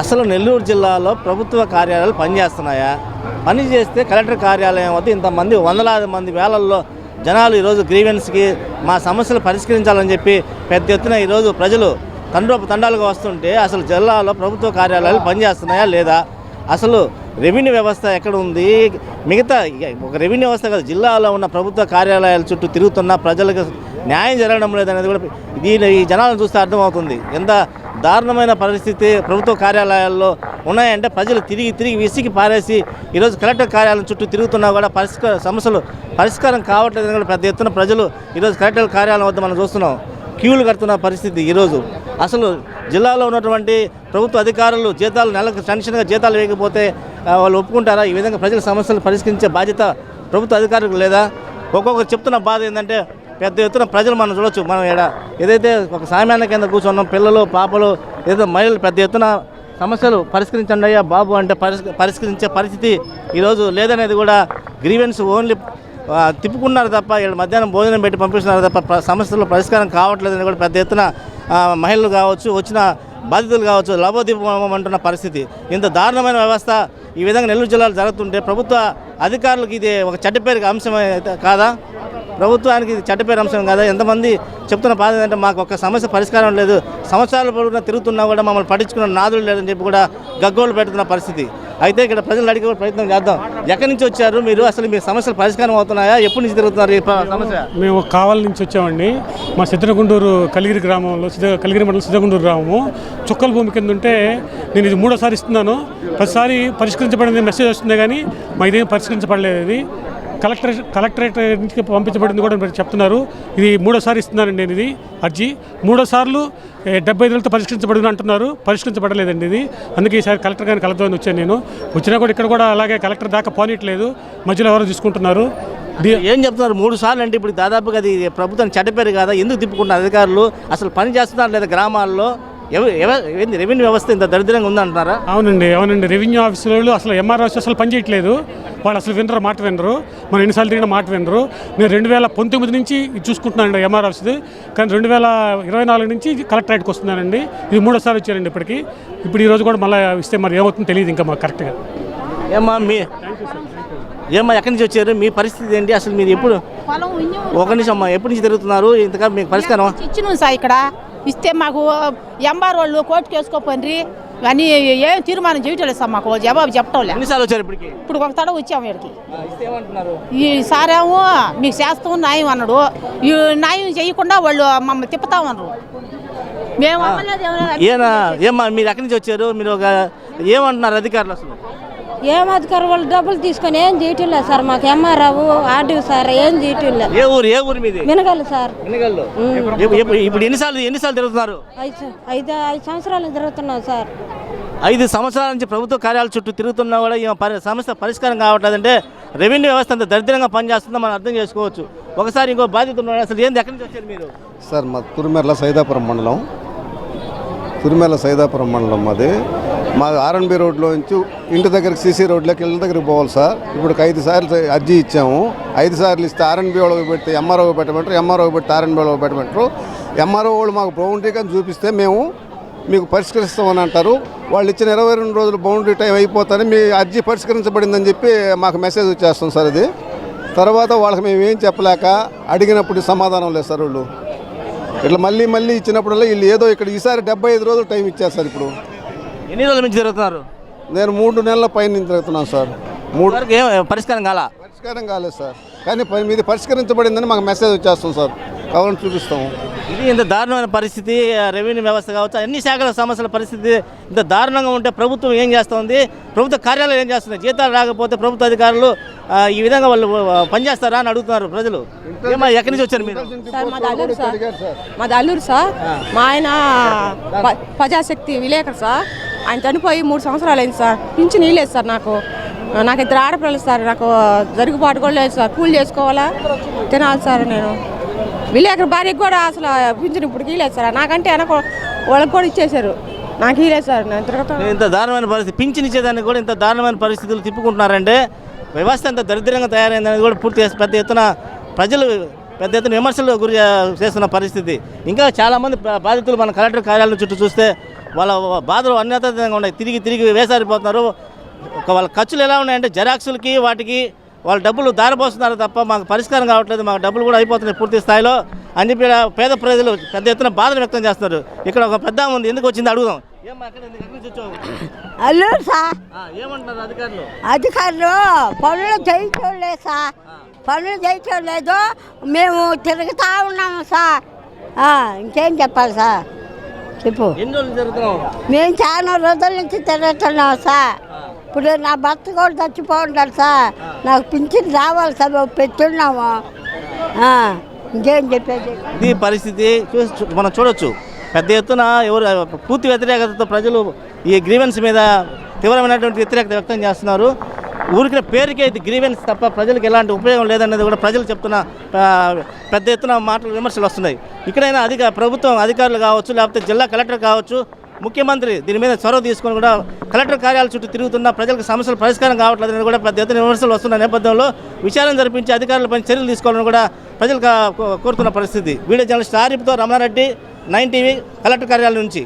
అసలు నెల్లూరు జిల్లాలో ప్రభుత్వ కార్యాలయాలు పనిచేస్తున్నాయా? పని చేస్తే కలెక్టర్ కార్యాలయం వద్ద ఇంతమంది వందలాది మంది వేలల్లో జనాలు ఈరోజు గ్రీవెన్స్కి మా సమస్యలు పరిష్కరించాలని చెప్పి పెద్ద ఎత్తున ఈరోజు ప్రజలు తండ్రోపు తండాలుగా వస్తుంటే అసలు జిల్లాలో ప్రభుత్వ కార్యాలయాలు పనిచేస్తున్నాయా లేదా? అసలు రెవెన్యూ వ్యవస్థ ఎక్కడ ఉంది? మిగతా ఒక రెవెన్యూ వ్యవస్థ కాదు జిల్లాలో ఉన్న ప్రభుత్వ కార్యాలయాల చుట్టూ తిరుగుతున్న ప్రజలకు న్యాయం జరగడం లేదనేది కూడా దీని ఈ జనాలను చూస్తే అర్థమవుతుంది. ఎంత దారుణమైన పరిస్థితి ప్రభుత్వ కార్యాలయాల్లో ఉన్నాయంటే ప్రజలు తిరిగి తిరిగి విసిగి పారేసి ఈరోజు కలెక్టర్ కార్యాలయం చుట్టూ తిరుగుతున్నా కూడా పరిష్కార సమస్యలు పరిష్కారం కావట్లేదని కూడా పెద్ద ఎత్తున ప్రజలు ఈరోజు కలెక్టర్ కార్యాలయం వద్ద మనం చూస్తున్నాం. క్యూలు కడుతున్న పరిస్థితి ఈరోజు. అసలు జిల్లాలో ఉన్నటువంటి ప్రభుత్వ అధికారులు జీతాలు నెలకు టెన్షన్గా జీతాలు వేయకపోతే వాళ్ళు ఒప్పుకుంటారా? ఈ విధంగా ప్రజల సమస్యలు పరిష్కరించే బాధ్యత ప్రభుత్వ అధికారులకు లేదా? ఒక్కొక్కరు చెప్తున్న బాధ ఏంటంటే పెద్ద ఎత్తున ప్రజలు మనం చూడొచ్చు. మనం ఇక్కడ ఏదైతే ఒక సామాన్య కింద కూర్చున్నాం పిల్లలు పాపలు ఏదో మహిళలు పెద్ద ఎత్తున సమస్యలు పరిష్కరించండి అయ్యా బాబు అంటే పరిష్కరించే పరిస్థితి ఈరోజు లేదనేది కూడా గ్రీవెన్స్ ఓన్లీ తిప్పుకున్నారు తప్ప ఇక్కడ మధ్యాహ్నం భోజనం పెట్టి పంపిస్తున్నారు తప్ప సమస్యలు పరిష్కారం కావట్లేదని కూడా పెద్ద ఎత్తున మహిళలు కావచ్చు వచ్చిన బాధితులు కావచ్చు లభోదీపం అంటున్న పరిస్థితి. ఇంత దారుణమైన వ్యవస్థ ఈ విధంగా నెల్లూరు జిల్లాలో జరుగుతుంటే ప్రభుత్వ అధికారులకు ఇది ఒక చెడ్డపేరు అంశం అయితే కాదా? ప్రభుత్వానికి ఇది చెడ్డపేరు అంశం కదా? ఎంతమంది చెప్తున్న బాధ ఏంటంటే మాకు ఒక సమస్య పరిష్కారం లేదు. సంవత్సరాల పొడవునా తిరుగుతున్నా కూడా మమ్మల్ని పట్టించుకున్న నాదులు లేదని చెప్పి కూడా గగ్గోలు పెడుతున్న పరిస్థితి. అయితే ఇక్కడ ప్రజలు అడిగే ప్రయత్నం చేద్దాం. ఎక్కడి నుంచి వచ్చారు మీరు? అసలు మీ సమస్యలు పరిష్కారం అవుతున్నాయా? ఎప్పటి నుంచి తిరుగుతున్నారు ఈ సమస్య? మేము కావాల నుంచి వచ్చామండి. మా సిద్ధగుండూరు కలిగిరి గ్రామంలో సిద్ధ కలిగిరి మండలం సిద్ధగుండూరు గ్రామము. చుక్కల భూమి కింద ఉంటే నేను ఇది మూడోసారి ఇస్తున్నాను. ప్రతిసారి పరిష్కరించబడింది మెసేజ్ వస్తుంది కానీ మా ఇదేం పరిష్కరించబడలేదు. ఇది కలెక్టరేట్ నుంచి పంపించబడింది కూడా మీరు చెప్తున్నారు. ఇది మూడోసారి ఇస్తున్నానండి నేను ఇది అర్జీ. మూడోసార్లు డెబ్బై ఐదులతో పరిష్కరించబడింది అంటున్నారు. పరిష్కరించబడలేదండి ఇది. అందుకే ఈసారి కలెక్టర్ గారిని కలద్దామని వచ్చాను నేను. వచ్చినా కూడా ఇక్కడ కూడా అలాగే కలెక్టర్ దాకా పోనీయట్లేదు. మధ్యలో ఎవరో తీసుకుంటున్నారు. ఏం చెప్తున్నారు? మూడు సార్లు అంటే ఇప్పుడు దాదాపుగా అది ప్రభుత్వం చెడ్డపేరు కదా? ఎందుకు తిప్పుకుంటున్నారు అధికారులు? అసలు పని చేస్తున్నారు లేదా గ్రామాల్లో? ఏంది రెవెన్యూ వ్యవస్థ ఇంత దరిద్రంగా ఉందంటున్నారా? అవునండి అవునండి. రెవెన్యూ ఆఫీసుల వాళ్ళు అసలు ఎంఆర్ ఆఫీస్ అసలు పనిచేయట్లేదు వాళ్ళు అసలు వినరు మాట వినరు. మనం ఎన్నిసార్లు తిరిగిన మాట వినరు. నేను రెండు వేల పంతొమ్మిది నుంచి ఇది చూసుకుంటున్నానండి ఎంఆర్ ఆఫీస్ కానీ రెండు వేల ఇరవై నాలుగు నుంచి కలెక్టరేట్కి వస్తున్నానండి. ఇది మూడోసారి వచ్చారండి ఇప్పటికి. ఇప్పుడు ఈ రోజు కూడా మళ్ళీ ఇస్తే మరి ఏమవుతుందో తెలియదు ఇంకా మాకు కరెక్ట్గా. ఏమ్మా మీ ఏమ్మా ఎక్కడి నుంచి వచ్చారు? మీ పరిస్థితి ఏంటి? అసలు మీరు ఎప్పుడు ఒక నిమిషం అమ్మా ఎప్పటి నుంచి తిరుగుతున్నారు? ఇంతగా మీకు పరిష్కారం ఇచ్చినాం సార్ ఇక్కడ. ఇస్తే మాకు ఎంబార్ వాళ్ళు కోర్టుకు వేసుకోపోయినరి. అని ఏం తీర్మానం చేయటం సార్ మాకు. జవాబు చెప్పటం లే ఎన్నిసార్లు వచ్చారు ఇప్పటికి? ఇప్పుడు ఒక తడ వచ్చాము ఇక్కడికి. ఈ సారేమో మీకు చేస్తాం న్యాయం అన్నాడు. ఈ న్యాయం చేయకుండా వాళ్ళు మమ్మల్ని తిప్పుతామన్నారు మేము ఏమ్మా మీరు ఎక్కడి నుంచి వచ్చారు? మీరు ఒక ఏమంటున్నారు అధికారులు అసలు? ఏం అధికారం? వాళ్ళు డబ్బులు తీసుకొని ఏం చేయటం లేదు సార్. మాకు ఎంఆర్ఆవు ఆర్డీఓ సార్ ఏం చేయటం లేదు. ఏ ఊరు? ఏ ఊరు మీది? వినగలరు సార్. ఇప్పుడు ఎన్నిసార్లు ఎన్నిసార్లు తిరుగుతున్నారు? ఐదు ఐదు ఐదు సంవత్సరాలు తిరుగుతున్నాం సార్. ఐదు సంవత్సరాల నుంచి ప్రభుత్వ కార్యాలయాల చుట్టూ తిరుగుతున్నా కూడా ఈ పరి- సమస్య పరిష్కారం కావట్లేదంటే రెవెన్యూ వ్యవస్థ అంత దరిద్రంగా పనిచేస్తుందో మనం అర్థం చేసుకోవచ్చు. ఒకసారి ఇంకో బాధ్యత ఉన్నాడు అసలు ఏంది? ఎక్కడి నుంచి వచ్చారు మీరు? సార్ మా తురిమెర్ల సైదాపురం మండలం. తురిమెర్ల సైదాపురం మండలం మాది. మా ఆర్ఎన్బి రోడ్లో నుంచి ఇంటి దగ్గరికి సీసీ రోడ్లోకి ఇళ్ళ దగ్గరికి పోవాలి సార్. ఇప్పుడు ఐదు సార్లు అర్జీ ఇచ్చాము. ఐదు సార్లు ఇస్తే ఆర్ఎన్బి వాళ్ళకి పెడితే ఎంఆర్ఓ పెట్టమంటారు ఎంఆర్ఓ పెడితే ఆర్ఎన్బి వాళ్ళకి పెట్టమంటారు. ఎంఆర్ఓ వాళ్ళు మాకు బౌండరీ కానీ చూపిస్తే మేము మీకు పరిష్కరిస్తామని అంటారు. వాళ్ళు ఇచ్చిన ఇరవై రెండు రోజులు బౌండరీ టైం అయిపోతానే మీ అర్జీ పరిష్కరించబడిందని చెప్పి మాకు మెసేజ్ వచ్చేస్తాం సార్ ఇది. తర్వాత వాళ్ళకి మేము ఏం చెప్పలేక అడిగినప్పుడు సమాధానం లేదు సార్ వాళ్ళు. ఇట్లా మళ్ళీ మళ్ళీ ఇచ్చినప్పుడల్లా వీళ్ళు ఏదో ఇక్కడ ఈసారి డెబ్బై ఐదు రోజులు టైం ఇచ్చారు సార్ ఇప్పుడు. ఎన్ని రోజుల నుంచి తిరుగుతున్నారు? నేను మూడు నెలల పైన నుంచి తిరుగుతున్నాను సార్. మూడు వరకు ఏం పరిష్కారం కాల? పరిష్కారం కాలేదు సార్. కానీ మీది పరిష్కరించబడిందని మాకు మెసేజ్ వచ్చేస్తాం సార్. కావాలని చూపిస్తాము. ఇది ఇంత దారుణమైన పరిస్థితి ఆ రెవెన్యూ వ్యవస్థ కావచ్చు అన్ని శాఖల సమస్యల పరిస్థితి ఇంత దారుణంగా ఉంటే ప్రభుత్వం ఏం చేస్తుంది? ప్రభుత్వ కార్యాలయం ఏం చేస్తుంది జీతాలు రాకపోతే ప్రభుత్వ అధికారులు ఆ, ఈ విధంగా వాళ్ళు ఆ, పనిచేస్తారా అని అడుగుతున్నారు ప్రజలు. ఏమా ఎక్కడి నుంచి వచ్చారు మీరు? సార్ మాది అల్లూరు సార్. మాది అల్లూరు సార్. మా ఆయన ప- ప్రజాశక్తి విలేకరు సార్. ఆయన చనిపోయి మూడు సంవత్సరాలు అయింది సార్. పింఛన్ ఇవ్వలేదు సార్ నాకు. నాకు ఇద్దరు ఆడపిల్లలు సార్. నాకు జరుగుబాటు కూడా లేదు సార్. కూలి చేసుకోవాలా? తినాలి సార్ నేను. విలేకరు భార్యకు కూడా అసలు పింఛన్ ఇప్పుడు ఇవ్వలేదు సార్. నాకంటే వెనక వాళ్ళకి కూడా ఇచ్చేశారు. నాకు ఇవ్వలేదు సార్. నేను తిరుగుతాను ఇంత దారుణమైన పరిస్థితి పింఛన్ ఇచ్చేదానికి కూడా ఇంత దారుణమైన పరిస్థితులు తిప్పుకుంటున్నారంటే వ్యవస్థ ఎంత దరిద్రంగా తయారైందని కూడా పూర్తి చేసి పెద్ద ఎత్తున ప్రజలు పెద్ద ఎత్తున విమర్శలు గురి చేస్తున్న పరిస్థితి. ఇంకా చాలామంది బాధితులు మన కలెక్టర్ కార్యాలయం చుట్టూ చూస్తే వాళ్ళ బాధలు అన్యతంగా ఉన్నాయి. తిరిగి తిరిగి వేసారిపోతున్నారు. ఒక వాళ్ళ ఖర్చులు ఎలా ఉన్నాయంటే జెరాక్సులకి వాటికి వాళ్ళు డబ్బులు దారిపోస్తున్నారు తప్ప మాకు పరిష్కారం కావట్లేదు. మాకు డబ్బులు కూడా అయిపోతున్నాయి పూర్తి స్థాయిలో. అని చెప్పి ఇలా పేద ప్రజలు పెద్ద ఎత్తున బాధలు వ్యక్తం చేస్తున్నారు. ఇక్కడ ఒక పెద్ద ఉంది. ఎందుకు వచ్చింది అడుగుదాం. సార్. ఏమంటున్నారు అధికారులు? అధికారులు పనులు చేయటం లేదు సార్ పనులు చేయటం లేదు మేము తిరుగుతా ఉన్నాము సార్. ఇంకేం చెప్పాలి సార్? చెప్పు. మేము చాలా రోజుల నుంచి తిరుగుతున్నాం సార్. ఇప్పుడు నా భర్త కూడా చచ్చిపోఉంటాడు సార్. నాకు పింఛన్ రావాలి సార్ మేము పెట్టున్నాము. ఇంకేం చెప్పేది ఇది పరిస్థితి చూసి మనం చూడొచ్చు. పెద్ద ఎత్తున ఎవరు పూర్తి వ్యతిరేకతతో ప్రజలు ఈ గ్రీవెన్స్ మీద తీవ్రమైనటువంటి వ్యతిరేకత వ్యక్తం చేస్తున్నారు. ఊరికిన పేరుకే ఇది గ్రీవెన్స్ తప్ప ప్రజలకు ఎలాంటి ఉపయోగం లేదనేది కూడా ప్రజలు చెప్తున్న పెద్ద ఎత్తున మాటలు విమర్శలు వస్తున్నాయి. ఇక్కడైనా అధిక ప్రభుత్వం అధికారులు కావచ్చు లేకపోతే జిల్లా కలెక్టర్ కావచ్చు ముఖ్యమంత్రి దీని మీద చొరవ తీసుకొని కూడా కలెక్టర్ కార్యాల చుట్టూ తిరుగుతున్న ప్రజలకు సమస్యలు పరిష్కారం కావట్లేదని కూడా పెద్ద ఎత్తున విమర్శలు వస్తున్న నేపథ్యంలో విచారణ జరిపించి అధికారులపై చర్యలు తీసుకోవాలని కూడా ప్రజలు కోరుతున్న పరిస్థితి. వీడియో జర్నలిస్ట్ ఆరిఫ్తో రమణారెడ్డి నైన్ టీవీ కలెక్టర్ కార్యాలయం నుంచి.